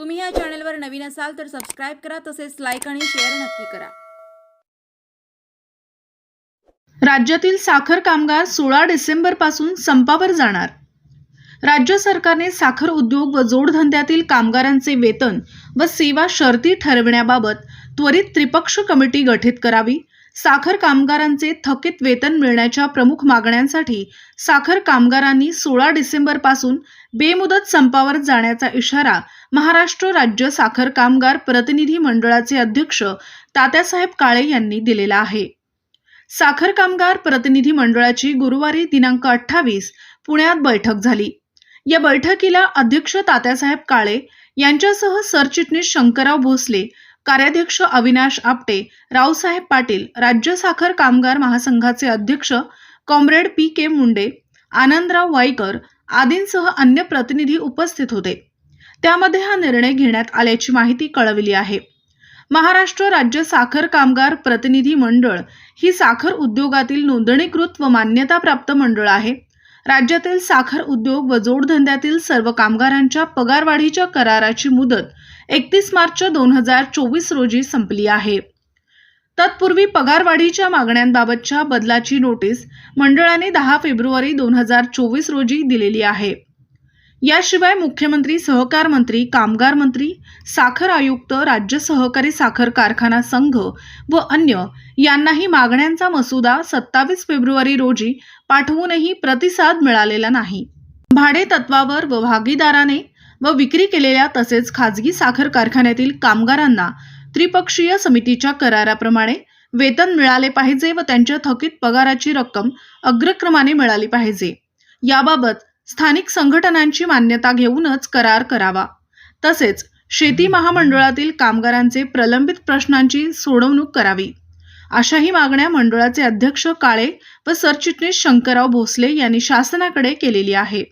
तुम्ही या चॅनलवर नवीन असाल तर सबस्क्राईब करा तसेच लाईक आणि शेअर नक्की करा. राज्यातील साखर कामगार सोळा डिसेंबरपासून संपावर जाणार. राज्य सरकारने साखर उद्योग व जोडधंद्यातील कामगारांचे वेतन व सेवा शर्ती ठरविण्याबाबत त्वरित त्रिपक्ष कमिटी गठीत करावी साखर कामगारांचे थकीत वेतन मिळण्याच्या प्रमुख मागण्यांसाठी साखर कामगारांनी सोळा डिसेंबरपासून बेमुदत संपावर जाण्याचा इशारा महाराष्ट्र राज्य साखर कामगार प्रतिनिधी मंडळाचे अध्यक्ष तात्यासाहेब काळे यांनी दिलेला आहे. साखर कामगार प्रतिनिधी मंडळाची गुरुवारी दिनांक अठ्ठावीस पुण्यात बैठक झाली. या बैठकीला अध्यक्ष तात्यासाहेब काळे यांच्यासह सरचिटणीस शंकरराव भोसले कार्याध्यक्ष अविनाश आपटे रावसाहेब पाटील राज्य साखर कामगार महासंघाचे अध्यक्ष comrade P K Munde Anandrao Waikar आदींसह अन्य प्रतिनिधी उपस्थित होते. त्यामध्ये हा निर्णय घेण्यात आल्याची माहिती कळविली आहे. महाराष्ट्र राज्य साखर कामगार प्रतिनिधी मंडळ ही साखर उद्योगातील नोंदणीकृत व मान्यताप्राप्त मंडळ आहे. राज्यातील साखर उद्योग व जोडधंद्यातील सर्व कामगारांच्या पगारवाढीच्या कराराची मुदत एकतीस मार्च दोन हजार चोवीस रोजी संपली आहे. तत्पूर्वी पगारवाढीच्या मागण्यांबाबतच्या बदलाची नोटीस मंडळाने दहा फेब्रुवारी दोन हजार चोवीस रोजी दिलेली आहे. याशिवाय मुख्यमंत्री सहकार मंत्री कामगार मंत्री साखर आयुक्त राज्य सहकारी साखर कारखाना संघ व अन्य यांनाही मागण्यांचा मसुदा सत्तावीस फेब्रुवारी रोजी पाठवूनही प्रतिसाद मिळालेला नाही. भाडे तत्वावर व भागीदाराने व विक्री केलेल्या तसेच खाजगी साखर कारखान्यातील कामगारांना त्रिपक्षीय समितीच्या कराराप्रमाणे वेतन मिळाले पाहिजे व त्यांच्या थकीत पगाराची रक्कम अग्रक्रमाने मिळाली पाहिजे. याबाबत स्थानिक संघटनांची मान्यता घेऊनच करार करावा. तसेच शेती महामंडळातील कामगारांचे प्रलंबित प्रश्नांची सोडवणूक करावी. अशाही मागण्या मंडळाचे अध्यक्ष काळे व सरचिटणीस शंकरराव भोसले यांनी शासनाकडे केलेली आहे.